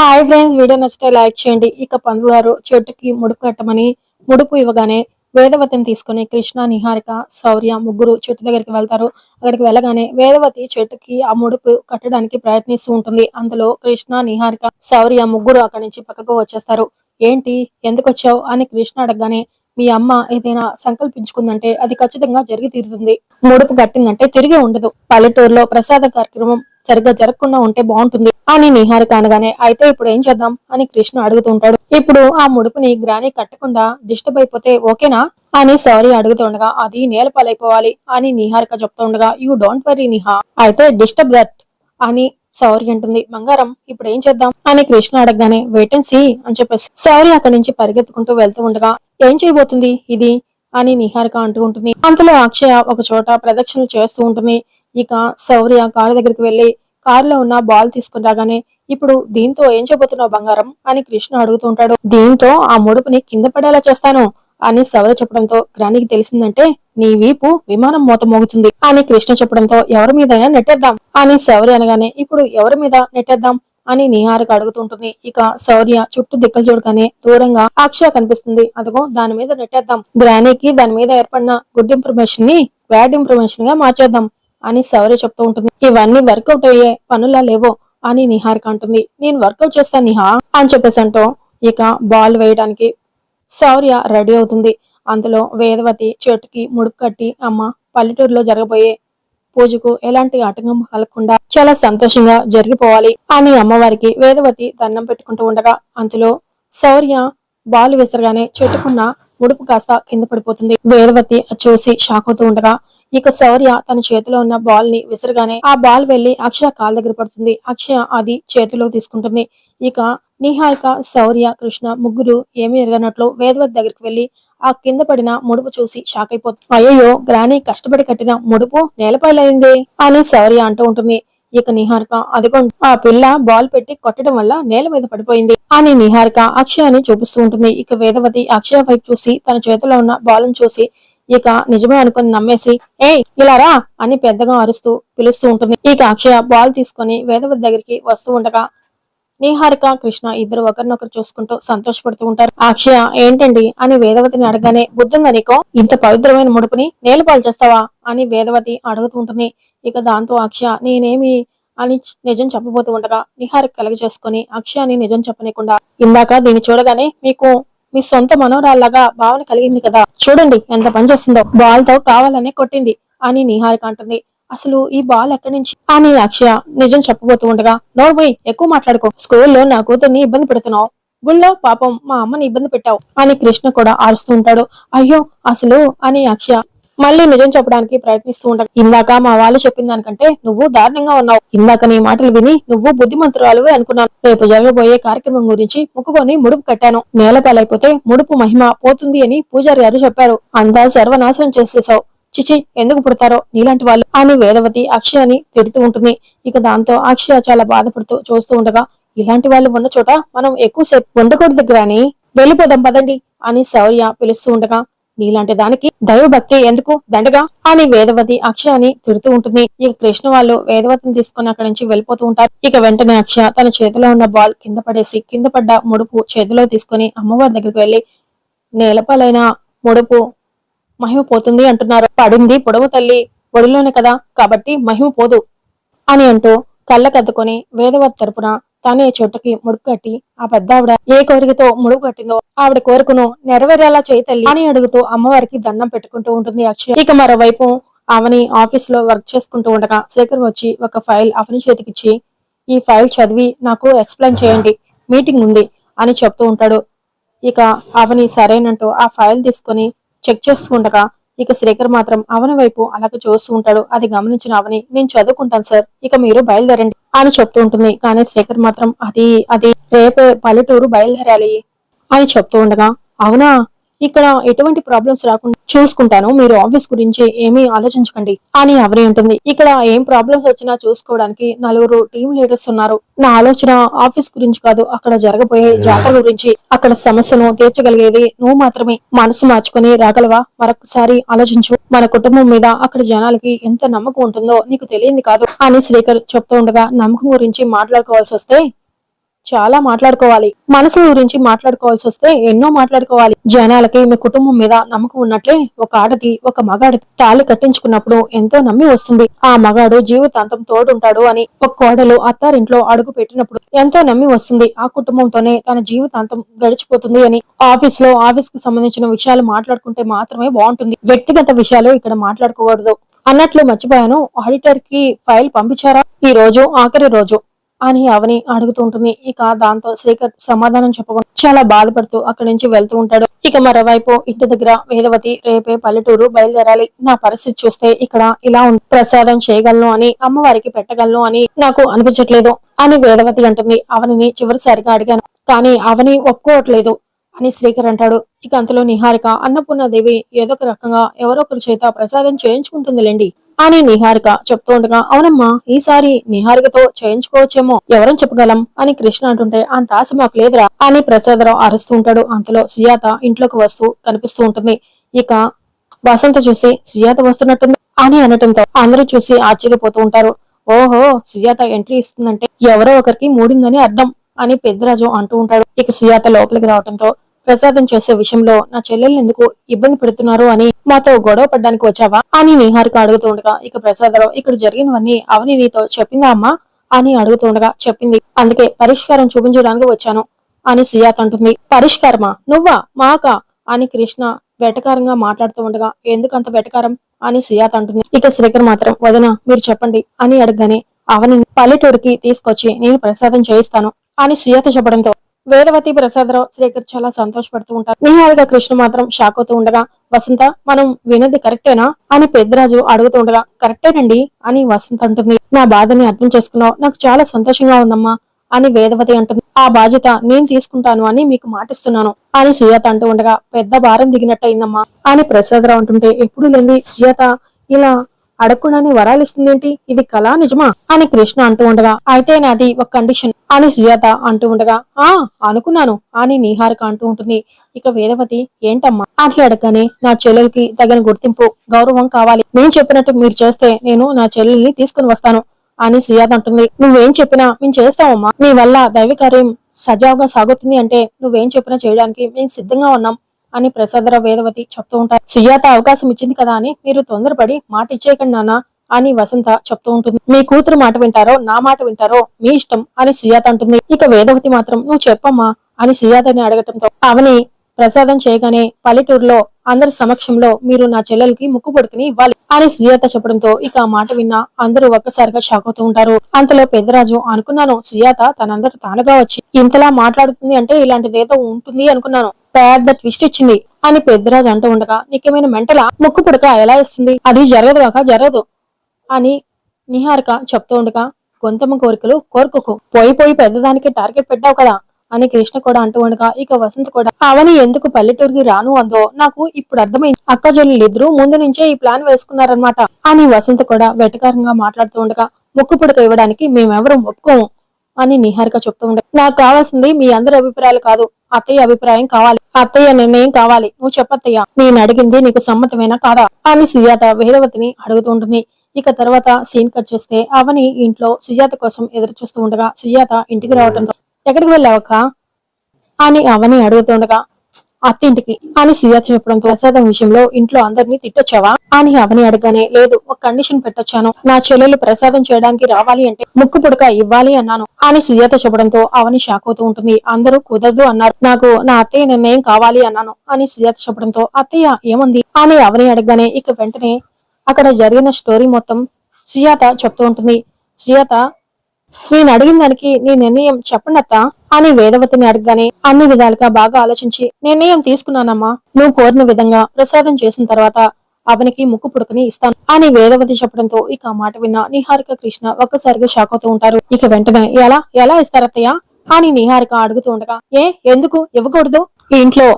Hi friends video నచ్చితే like చేయండి. ఇక పంతులు గారు చెట్టుకి ముడుపు కట్టమని ముడుపు ఇవ్వగానే వేదవతిని తీసుకుని కృష్ణ నిహారిక శౌర్య ముగ్గురు చెట్టు దగ్గరికి వెళ్తారు. అక్కడికి వెళ్ళగానే వేదవతి చెట్టుకి ఆ ముడుపు కట్టడానికి ప్రయత్నిస్తూ ఉంటుంది. అందులో కృష్ణ నిహారిక శౌర్య ముగ్గురు అక్కడి నుంచి పక్కకు వచ్చేస్తారు. ఏంటి? ఎందుకు వచ్చావు? అని కృష్ణ అడగగానే మీ అమ్మ ఏదైనా సంకల్పించుకుందంటే అది ఖచ్చితంగా జరిగి తీరుతుంది. ముడుపు కట్టిందంటే తిరిగి ఉండదు. పల్లెటూరులో ప్రసాద కార్యక్రమం సరిగ్గా జరగకుండా ఉంటే బాగుంటుంది. అని నిహారిక అనగానే అయితే ఇప్పుడు ఏం చేద్దాం? అని కృష్ణ అడుగుతుంటాడు ఇప్పుడు ఆ ముడుపుని గ్రాని కట్టకుండా డిస్టర్బ్ అయిపోతే ఓకేనా? అని సారీ అడుగుతుండగా అది నేలపాలైపోవాలి అని నిహారిక చెప్తూ ఉండగా యూ డోంట్ వరీ నిహా. అయితే డిస్టర్బ్ దట్ అని సౌరి అంటుంది. బంగారం ఇప్పుడు ఏం చేద్దాం? అని కృష్ణ అడగగానే వెయిట్ అండ్ సీ అని చెప్పేసి సౌరి అక్కడి నుంచి పరిగెత్తుకుంటూ వెళ్తూ ఉండగా ఏం చేయబోతుంది ఇది అని నిహారిక అంటూ ఉంటుంది అంతలో అక్షయ ఒక చోట ప్రదక్షిణలు చేస్తూ ఉంటుంది. ఇక శౌర్య కారు దగ్గరికి వెళ్ళి కారులో ఉన్న బాల్ తీసుకుని రాగానే ఇప్పుడు దీంతో ఏం చేయబోతున్నావు బంగారం? అని కృష్ణ అడుగుతుంటాడు దీంతో ఆ ముడుపుని కింద పడేలా చేస్తాను అని శౌర్య చెప్పడంతో గ్రానికి తెలిసిందంటే నీ వీపు విమానం మూత మోగుతుంది అని కృష్ణ చెప్పడంతో ఎవరి మీదైనా నెట్టేద్దాం అని శౌర్య అనగానే ఇప్పుడు ఎవరి మీద నెట్టేద్దాం? అని నిహారిక అడుగుతుంటుంది. ఇక శౌర్య చుట్టూ దిక్కలు చూడగానే దూరంగా అక్షయ కనిపిస్తుంది. అదిగో దాని మీద నెట్టేద్దాం. గ్రానీకి దాని మీద ఏర్పడిన గుడ్ ఇన్ఫర్మేషన్ని బ్యాడ్ ఇన్ఫర్మేషన్గా మార్చేద్దాం అని శౌర్య చెప్తూ ఉంటుంది. ఇవన్నీ వర్కౌట్ అయ్యే పనులా లేవో అని నిహారిక అంటుంది. నేను వర్కౌట్ చేస్తాను నిహా అని చెప్పేసి అంటూ ఇక బాల్ వేయడానికి శౌర్య రెడీ అవుతుంది. అందులో వేదవతి చెట్టుకి ముడుపు కట్టి అమ్మ పల్లెటూరులో జరగబోయే పూజకు ఎలాంటి ఆటంకం కలగకుండా చాలా సంతోషంగా జరిగిపోవాలి అని అమ్మవారికి వేదవతి దండం పెట్టుకుంటూ ఉండగా అందులో శౌర్య బాల్ విసరగానే చెట్టుకున్న ముడుపు కాస్త కింద పడిపోతుంది. వేదవతి చూసి షాక్ అవుతూ ఉండగా ఇక శౌర్య తన చేతిలో ఉన్న బాల్ని విసరగానే ఆ బాల్ వెళ్ళి అక్షయ కాల్ దగ్గర పడుతుంది. అక్షయ అది చేతిలో తీసుకుంటుంది. ఇక నిహారిక శౌర్య కృష్ణ ముగ్గురు ఏమీ ఎరగనట్లు వేదవతి దగ్గరికి వెళ్ళి ఆ కింద పడిన ముడుపు చూసి షాక్ అయిపోతుంది. అయ్యో గ్రాని కష్టపడి కట్టిన ముడుపు నేలపైలైంది అని శౌర్య అంటూ ఉంటుంది. ఇక నిహారిక అదిగో ఆ పిల్ల బాల్ పెట్టి కొట్టడం వల్ల నేల మీద పడిపోయింది అని నిహారిక అక్షయాన్ని చూపిస్తూ ఉంటుంది. ఇక వేదవతి అక్షయ వైపు చూసి తన చేతిలో ఉన్న బాల్ చూసి ఇక నిజమే అనుకుని నమ్మేసి ఏ ఇలా రా అని పెద్దగా అరుస్తూ పిలుస్తూ ఉంటుంది. ఇక అక్షయ బాల్ తీసుకొని వేదవతి దగ్గరికి వస్తూ ఉండగా నిహారిక కృష్ణ ఇద్దరు ఒకరినొకరు చూసుకుంటూ సంతోషపడుతూ ఉంటారు. అక్షయ ఏంటండి? అని వేదవతిని అడగానే బుద్ధుందా నీకో? ఇంత పవిత్రమైన ముడుపుని నేలపాలు చేస్తావా? అని వేదవతి అడుగుతూ ఉంటుంది. ఇక దాంతో అక్షయ నేనేమి అని నిజం చెప్పబోతూ ఉండగా నిహారిక కలగ చేసుకుని అక్షయాన్ని నిజం చెప్పనీయకుండా ఇందాక దీన్ని చూడగానే మీకు మీ సొంత మనోరాల్లాగా భావన కలిగింది కదా. చూడండి ఎంత పని చేస్తుందో బాల్తో కావాలనే కొట్టింది అని నిహారిక అంటుంది. అసలు ఈ బాల్ ఎక్కడి నుంచి? అని అక్షయ నిజం చెప్పబోతూ ఉండగా నోర్మోయ్ ఎక్కువ మాట్లాడుకో. స్కూల్లో నా కూతుర్ని ఇబ్బంది పెడుతున్నావు. గుళ్ళో పాపం మా అమ్మని ఇబ్బంది పెట్టావు. అని కృష్ణ కూడా ఆరుస్తూ ఉంటాడు. అయ్యో అసలు? అని అక్షయ మళ్ళీ నిజం చెప్పడానికి ప్రయత్నిస్తూ ఉంటాడు ఇందాక మా వాళ్ళు చెప్పిన దానికంటే నువ్వు దారుణంగా ఉన్నావు. ఇందాక నీ మాటలు విని నువ్వు బుద్ధిమంతురాలువే అనుకున్నాను. రేపు జరగబోయే కార్యక్రమం గురించి ముక్కుకొని ముడుపు కట్టాను. నేలపాలైపోతే ముడుపు మహిమ పోతుంది అని పూజారి గారు చెప్పారు. అంతా సర్వనాశనం చేసేసావు. చిచి ఎందుకు పుడతారో? నీలాంటి వాళ్ళు అని వేదవతి అక్షయాని తిడుతూ ఉంటుంది. ఇక దాంతో అక్షయ చాలా బాధపడుతూ చూస్తూ ఉండగా ఇలాంటి వాళ్ళు ఉన్న చోట మనం ఎక్కువసేపు ఉండకూడదు గ్రాని. వెళ్ళిపోదాం పదండి అని శౌర్య పిలుస్తూ ఉండగా నీలాంటి దానికి దైవభక్తి ఎందుకు? దండగా అని వేదవతి అక్షయాని తిడుతూ ఉంటుంది. ఇక కృష్ణ వాళ్ళు వేదవతిని తీసుకుని అక్కడి నుంచి వెళ్ళిపోతూ ఉంటారు. ఇక వెంటనే అక్షయ తన చేతిలో ఉన్న బాల్ కింద పడేసి కింద పడ్డ ముడుపు చేతిలో తీసుకుని అమ్మవారి దగ్గరికి వెళ్ళి నేలపాలైన ముడుపు మహిమ పోతుంది అంటున్నారు. పడింది పొడవు తల్లి ఒడిలోనే కదా కాబట్టి మహిమ పోదు అని అంటూ కళ్ళకద్దుకొని వేదవతి తరపున తానే చెట్టుకి ముడుపు కట్టి ఆ పెద్దావిడ ఏ కోరికతో ముడుపు కట్టిందో ఆవిడ కోరికను నెరవేరేలా చేయతల్లి అని అడుగుతూ అమ్మవారికి దండం పెట్టుకుంటూ ఉంటుంది అక్షయ. ఇక మరోవైపు అవని ఆఫీస్లో వర్క్ చేసుకుంటూ ఉండగా శేఖర్ వచ్చి ఒక ఫైల్ అవని చేతికిచ్చి ఈ ఫైల్ చదివి నాకు ఎక్స్ప్లెయిన్ చేయండి మీటింగ్ ఉంది అని చెప్తూ ఉంటాడు. ఇక అవని సరేనంటూ ఆ ఫైల్ తీసుకొని చెక్ చేస్తూ ఉండగా ఇక శ్రీకర్ మాత్రం అవని వైపు అలాగే చూస్తూ ఉంటాడు. అది గమనించిన అవని నేను చదువుకుంటాను సార్ ఇక మీరు బయలుదేరండి అని చెప్తూ ఉంటుంది. కానీ శ్రీకర్ మాత్రం అది అది రేపే పల్లెటూరు బయలుదేరాలి అని చెప్తూ ఉండగా అవునా? ఇక్కడ ఎటువంటి ప్రాబ్లమ్స్ రాకుండా చూసుకుంటాను. మీరు ఆఫీస్ గురించి ఏమీ ఆలోచించకండి. అని అవని ఉంటుంది. ఇక్కడ ఏం ప్రాబ్లమ్స్ వచ్చినా చూసుకోవడానికి నలుగురు టీమ్ లీడర్స్ ఉన్నారు. నా ఆలోచన ఆఫీస్ గురించి కాదు అక్కడ జరగబోయే జాతర గురించి. అక్కడ సమస్యను తీర్చగలిగేది నువ్వు మాత్రమే. మనసు మార్చుకుని రాగలవా మరొకసారి ఆలోచించు. మన కుటుంబం మీద అక్కడ జనాలకి ఎంత నమ్మకం ఉంటుందో నీకు తెలియంది కాదు. అని శ్రీకర్ చెప్తూ ఉండగా నమ్మకం గురించి మాట్లాడుకోవాల్సి వస్తే చాలా మాట్లాడుకోవాలి. మనసు గురించి మాట్లాడుకోవాల్సి వస్తే ఎన్నో మాట్లాడుకోవాలి. జనాలకి మీ కుటుంబం మీద నమ్మకం ఉన్నట్లే ఒక ఆడది ఒక మగాడి తాళి కట్టించుకున్నప్పుడు ఎంతో నమ్మి వస్తుంది. ఆ మగాడు జీవితాంతం తోడుంటాడు అని ఒక కోడలు అత్తారింట్లో అడుగు పెట్టినప్పుడు ఎంతో నమ్మి వస్తుంది. ఆ కుటుంబంతోనే తన జీవితాంతం గడిచిపోతుంది అని ఆఫీస్లో ఆఫీస్కి సంబంధించిన విషయాలు మాట్లాడుకుంటే మాత్రమే బాగుంటుంది. వ్యక్తిగత విషయాలు ఇక్కడ మాట్లాడుకోకూడదు. అన్నట్లు మర్చిపోయాను. ఆడిటర్కి ఫైల్ పంపించారా? ఈ రోజు ఆఖరి రోజు. అని అవని అడుగుతూ ఉంటుంది. ఇక దాంతో శ్రీకర్ సమాధానం చెప్పకుండా చాలా బాధపడుతూ అక్కడి నుంచి వెళ్తూ ఉంటాడు. ఇక మరోవైపు ఇంటి దగ్గర వేదవతి రేపే పల్లెటూరు బయలుదేరాలి. నా పరిస్థితి చూస్తే ఇక్కడ ఇలా ప్రసాదం చేయగలను అని అమ్మవారికి పెట్టగలను అని నాకు అనిపించట్లేదు అని వేదవతి అంటుంది. అవనిని చివరిసారిగా అడిగాను. కానీ అవని ఒప్పుకోవట్లేదు అని శ్రీకర్ అంటాడు. ఇక అంతలో నిహారిక అన్నపూర్ణాదేవి ఏదో ఒక రకంగా ఎవరో ఒకరి చేత ప్రసాదం చేయించుకుంటుందిలేండి. అని నిహారిక చెప్తూ ఉండగా అవునమ్మా ఈసారి నిహారికతో చేయించుకోవచ్చేమో ఎవరని చెప్పగలం? అని కృష్ణ అంటుంటే అంత ఆశ మాకు లేదురా అని ప్రసాదరావు అరుస్తూ ఉంటాడు. అంతలో సుజాత ఇంట్లోకి వస్తూ కనిపిస్తూ ఉంటుంది. ఇక వసంత చూసి సుజాత వస్తున్నట్టుంది అని అనటంతో అందరూ చూసి ఆశ్చర్యపోతూ ఉంటారు. ఓహో సుజాత ఎంట్రీ ఇస్తుందంటే ఎవరో ఒకరికి మూడిందని అర్థం అని పెద్దరాజు అంటూ ఉంటాడు. ఇక సుజాత లోపలికి రావడంతో ప్రసాదం చేసే విషయంలో నా చెల్లెలు ఎందుకు ఇబ్బంది పెడుతున్నారు అని మాతో గొడవ పడ్డానికి వచ్చావా? అని నిహారిక అడుగుతుండగా ఇక ప్రసాదరావు ఇక్కడ జరిగినవన్నీ అవని నీతో చెప్పిందా అమ్మా? అని అడుగుతుండగా చెప్పింది. అందుకే పరిష్కారం చూపించడానికి వచ్చాను అని సుజాత అంటుంది. పరిష్కారమా? నువ్వా? మాక? అని కృష్ణ వెటకారంగా మాట్లాడుతూ ఉండగా ఎందుకంత వెటకారం? అని సుజాత అంటుంది. ఇక శ్రీకర్ మాత్రం వదిన మీరు చెప్పండి అని అడగగానే అవని పల్లెటూరికి తీసుకొచ్చి నేను ప్రసాదం చేయిస్తాను అని సుయాత చెప్పడంతో వేదవతి ప్రసాదరావు శ్రీకర్ చాలా సంతోషపడుతూ ఉంటారు. నిహారిక కృష్ణ మాత్రం షాక్ అవుతూ ఉండగా వసంత మనం వినది కరెక్టేనా? అని పెద్దరాజు అడుగుతూ ఉండగా కరెక్టేనండి అని వసంత అంటుంది. నా బాధని అర్థం చేసుకున్నావు నాకు చాలా సంతోషంగా ఉందమ్మా అని వేదవతి అంటుంది. ఆ బాధ్యత నేను తీసుకుంటాను అని మీకు మాటిస్తున్నాను అని సుజాత అంటూ ఉండగా పెద్ద భారం దిగినట్టయిందమ్మా అని ప్రసాదరావు అంటుంటే ఎప్పుడు లేని సుజాత? ఇలా అడగకుండానే వరాలు ఇస్తుందేంటి? ఇది కళా నిజమా? అని కృష్ణ అంటూ ఉండగా అయితే నాది ఒక కండిషన్ అని సుజాత అంటూ ఉండగా ఆ అనుకున్నాను అని నీహారిక అంటూ ఉంటుంది. ఇక వేదవతి ఏంటమ్మా? అని అడగగానే నా చెల్లెలకి తగిన గుర్తింపు గౌరవం కావాలి. నేను చెప్పినట్టు మీరు చేస్తే నేను నా చెల్లెల్ని తీసుకుని వస్తాను అని సుజాత అంటుంది. నువ్వేం చెప్పినా మేము చేస్తామమ్మా. నీ వల్ల దైవ కార్యం సజావుగా సాగుతుంది అంటే నువ్వేం చెప్పినా చేయడానికి మేము సిద్ధంగా ఉన్నాం. అని ప్రసాదరావు వేదవతి చెప్తూ ఉంటారు. సుజాత అవకాశం ఇచ్చింది కదా అని మీరు తొందరపడి మాట ఇచ్చేయకండి నాన్న అని వసంత చెప్తూ ఉంటుంది. మీ కూతురు మాట వింటారో నా మాట వింటారో మీ ఇష్టం అని సుజాత అంటుంది. ఇక వేదవతి మాత్రం నువ్వు చెప్పమ్మా అని సుజాతని అడగటంతో అవని ప్రసాదం చేయగానే పల్లెటూరులో అందరి సమక్షంలో మీరు నా చెల్లెలకి ముక్కు పొడుకుని ఇవ్వాలి అని సుజాత చెప్పడంతో ఇక ఆ మాట విన్న అందరూ ఒక్కసారిగా షాక్ అవుతూ ఉంటారు. అంతలో పెద్దరాజు అనుకున్నాను సుజాత తనందట తానుగా వచ్చి ఇంతలా మాట్లాడుతుంది అంటే ఇలాంటిదేదో ఉంటుంది అనుకున్నాను. పెద్ద ట్విస్ట్ ఇచ్చింది. అని పెద్దరాజు అంటూ ఉండగా నీకేమైనా మెంటలా? ముక్కు పుడక ఎలా ఇస్తుంది? అది జరగదు కాక జరగదు. అని నిహారిక చెప్తూ ఉండగా గొంతమ్మ కోరికలు కోరుకోకు. పోయి పోయి పెద్దదానికి టార్గెట్ పెట్టావు కదా? అని కృష్ణ కూడా అంటూ ఉండగా ఇక వసంత్ కూడా అవని ఎందుకు పల్లెటూరుకి రాను అందో నాకు ఇప్పుడు అర్థమైంది. అక్క చెల్లెలిద్దరూ ముందు నుంచే ఈ ప్లాన్ వేసుకున్నారనమాట అని వసంత్ కూడా వెటకారంగా మాట్లాడుతూ ఉండగా ముక్కు పుడక ఇవ్వడానికి మేమెవరం ఒప్పుకోము. అని నిహారిక చెప్తూ ఉండే. నాకు కావాల్సింది మీ అందరి అభిప్రాయాలు కాదు. అత్తయ్య అభిప్రాయం కావాలి. అత్తయ్య నిర్ణయం కావాలి. నువ్వు చెప్పత్తయ్య. నేను అడిగింది నీకు సమ్మతమేనా కాదా? అని సుజాత వేదవతిని అడుగుతూ ఉంటుంది. ఇక తర్వాత సీన్ కట్ చేస్తే అవని ఇంట్లో సుజాత కోసం ఎదురు చూస్తూ ఉండగా సుజాత ఇంటికి రావడంతో ఎక్కడికి వెళ్ళావక్క అని అవని అడుగుతుండగా అత్తింటికి. అని సియాత చెప్పడంతో ప్రసాదం విషయంలో ఇంట్లో అందరినీ తిట్టొచ్చావా? అని అవని అడగానే లేదు ఒక కండిషన్ పెట్టొచ్చాను. నా చెల్లెలు ప్రసాదం చేయడానికి రావాలి అంటే ముక్కు పుడక ఇవ్వాలి అన్నాను. అని సుజాత చెప్పడంతో అవని షాక్ అవుతూ ఉంటుంది. అందరూ కుదరదు అన్నారు. నాకు నా అత్తయ్య నిర్ణయం కావాలి అన్నాను. అని సుజాత చెప్పడంతో అత్తయ్య ఏముంది? అని అవని అడగగానే ఇక వెంటనే అక్కడ జరిగిన స్టోరీ మొత్తం సుజాత చెప్తూ ఉంటుంది. సుజాత నేను అడిగిన దానికి నీ నిర్ణయం చెప్పండి అత్త అని వేదవతిని అడగగానే అన్ని విధాలుగా బాగా ఆలోచించి నిర్ణయం తీసుకున్నానమ్మా. నువ్వు కోరిన విధంగా ప్రసాదం చేసిన తర్వాత అవనికి ముక్కు పుడకని ఇస్తాను అని వేదవతి చెప్పడంతో ఇక ఆ మాట విన్న నిహారిక కృష్ణ ఒక్కసారిగా షాక్ అవుతూ ఉంటారు. ఇక వెంటనే ఎలా? ఎలా ఇస్తారత్తయ్య? అని నిహారిక అడుగుతూ ఉండగా ఏ? ఎందుకు? ఇవ్వకూడదు? ఈ ఇంట్లో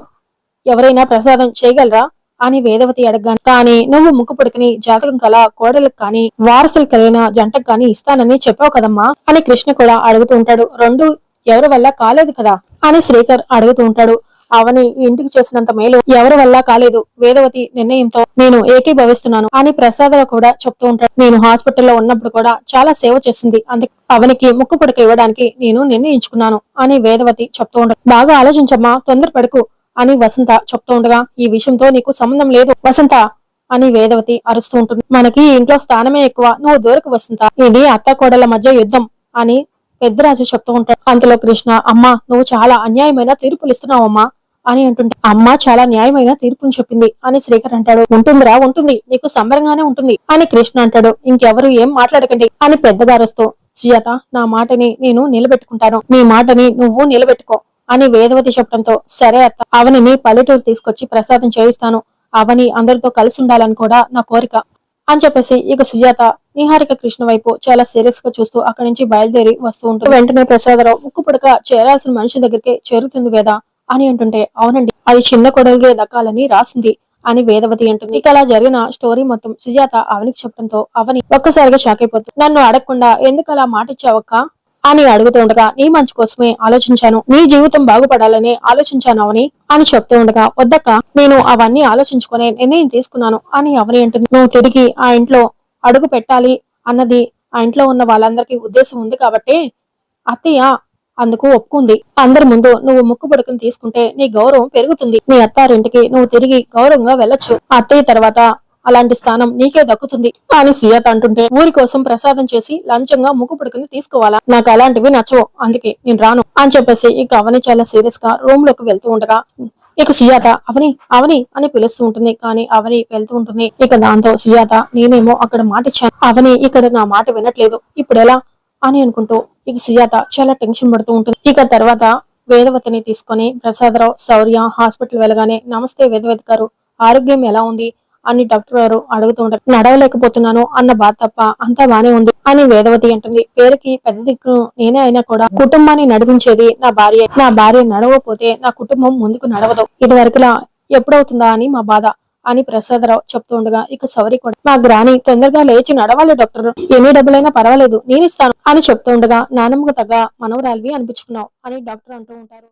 ఎవరైనా ప్రసాదం చేయగలరా? అని వేదవతి అడగగానే కానీ నువ్వు ముక్కు పుడకని జాతకం కల కోడలకు కానీ వారసులు కలిగిన జంటకు కానీ ఇస్తానని చెప్పావు కదమ్మా? అని కృష్ణ కూడా అడుగుతూ ఉంటాడు. రెండు ఎవరి వల్ల కాలేదు కదా? అని శ్రీకర్ అడుగుతూ ఉంటాడు. అవని ఇంటికి చేసినంత మేలు ఎవరి వల్ల కాలేదు? వేదవతి నిర్ణయంతో నేను ఏకీభవిస్తున్నాను అని ప్రసాదరావు కూడా చెప్తూ ఉంటాడు. నేను హాస్పిటల్లో ఉన్నప్పుడు కూడా చాలా సేవ చేసింది. అందుకే అవనికి ముక్కు పుడక ఇవ్వడానికి నేను నిర్ణయించుకున్నాను అని వేదవతి చెప్తూ ఉంటాడు. బాగా ఆలోచించమ్మా తొందర పడుకు అని వసంత చెప్తూ ఉండగా ఈ విషయంతో నీకు సంబంధం లేదు వసంత అని వేదవతి అరుస్తూ ఉంటుంది. మనకి ఇంట్లో స్థానమే ఎక్కువ. నువ్వు దూరకు వసంత. ఇది అత్త కోడల మధ్య యుద్ధం అని పెద్దరాజు చెప్తూ ఉంటాడు అంతలో కృష్ణ అమ్మా నువ్వు చాలా అన్యాయమైన తీర్పులు ఇస్తున్నావమ్మా అని అంటుంటే అమ్మ చాలా న్యాయమైన తీర్పుని చెప్పింది అని శ్రీకర్ అంటాడు. ఉంటుందిరా ఉంటుంది నీకు సంబరంగానే ఉంటుంది అని కృష్ణ అంటాడు. ఇంకెవరు ఏం మాట్లాడకండి అని పెద్దగారుస్తూ సుజాత నా మాటని నేను నిలబెట్టుకుంటాను నీ మాటని నువ్వు నిలబెట్టుకో అని వేదవతి చెప్పడంతో సరే అత్త అవనిని పల్లెటూరు తీసుకొచ్చి ప్రసాదం చేయిస్తాను అవని అందరితో కలిసి ఉండాలని కూడా నా కోరిక. అని చెప్పేసి ఇక సుజాత నిహారిక కృష్ణ వైపు చాలా సీరియస్గా చూస్తూ అక్కడి నుంచి బయలుదేరి వస్తూ ఉంటుంది. వెంటనే ప్రసాదరావు ఉక్కు పుడక చేరాల్సిన మనిషి దగ్గరికి చేరుతుంది వేదా అని అంటుంటే అవునండి అది చిన్న కొడలిగే దక్కాలని రాసింది అని వేదవతి అంటుంది. ఇక అలా జరిగిన స్టోరీ మొత్తం సుజాత అవనికి చెప్పడంతో అవని ఒక్కసారిగా షాక్ అయిపోతుంది నన్ను అడగకుండా ఎందుకు అలా మాట ఇచ్చావక్క అని అడుగుతూ ఉండగా నీ మంచి కోసమే ఆలోచించాను. నీ జీవితం బాగుపడాలని ఆలోచించాను అవని అని చెప్తూ ఉండగా వద్దక్క నేను అవన్నీ ఆలోచించుకునే నిర్ణయం తీసుకున్నాను అని అవని అంటుంది. నువ్వు తిరిగి ఆ ఇంట్లో అడుగు పెట్టాలి అన్నది ఆ ఇంట్లో ఉన్న వాళ్ళందరికీ ఉద్దేశం ఉంది కాబట్టి అత్తయ్య అందుకు ఒప్పుకుంది. అందరి ముందు నువ్వు ముక్కు పడుకుని తీసుకుంటే నీ గౌరవం పెరుగుతుంది. నీ అత్తారింటికి నువ్వు తిరిగి గౌరవంగా వెళ్ళొచ్చు. అత్తయ్య తర్వాత అలాంటి స్థానం నీకే దక్కుతుంది. అని సుజాత అంటుంటే ఊరి కోసం ప్రసాదం చేసి లంచంగా ముక్కు పడుకుని తీసుకోవాలా? నాకు అలాంటివి నచ్చవు. అందుకే నేను రాను. అని చెప్పేసి ఇక అవని చాలా సీరియస్గా రూమ్లోకి వెళ్తూ ఉండగా ఇక సుజాత అవని అవని అని పిలుస్తూ ఉంటుంది. కానీ అవని వెళ్తూ ఉంటుంది. ఇక దాంతో సుజాత నేనేమో అక్కడ మాట ఇచ్చాను. అవని ఇక్కడ నా మాట వినట్లేదు. ఇప్పుడు ఎలా? అని అనుకుంటూ ఇక సుజాత చాలా టెన్షన్ పడుతూ ఉంటుంది. ఇక తర్వాత వేదవతిని తీసుకొని ప్రసాదరావు శౌర్య హాస్పిటల్ వెళ్ళగానే నమస్తే వేదవతి గారు. ఆరోగ్యం ఎలా ఉంది? అని డాక్టర్ గారు అడుగుతూ ఉంటారు. నడవలేకపోతున్నాను అన్న బాధ తప్ప అంతా బానే ఉంది అని వేదవతి అంటుంది. పేరుకి పెద్ద దిక్కు నేనే అయినా కూడా కుటుంబాన్ని నడిపించేది నా భార్య. నా భార్య నడవకపోతే నా కుటుంబం ముందుకు నడవదు. ఇది వరకులా ఎప్పుడవుతుందా అని మా బాధ అని ప్రసాదరావు చెప్తూ ఉండగా ఇక సౌరి కూడా మా గ్రాని తొందరగా లేచి నడవాలి డాక్టర్. ఎన్ని డబ్బులైనా పర్వాలేదు నేను ఇస్తాను అని చెప్తూ ఉండగా నానమ్మకు తగ్గ మనవరాలివి అనిపించుకున్నావు అని డాక్టర్ అంటూ ఉంటారు.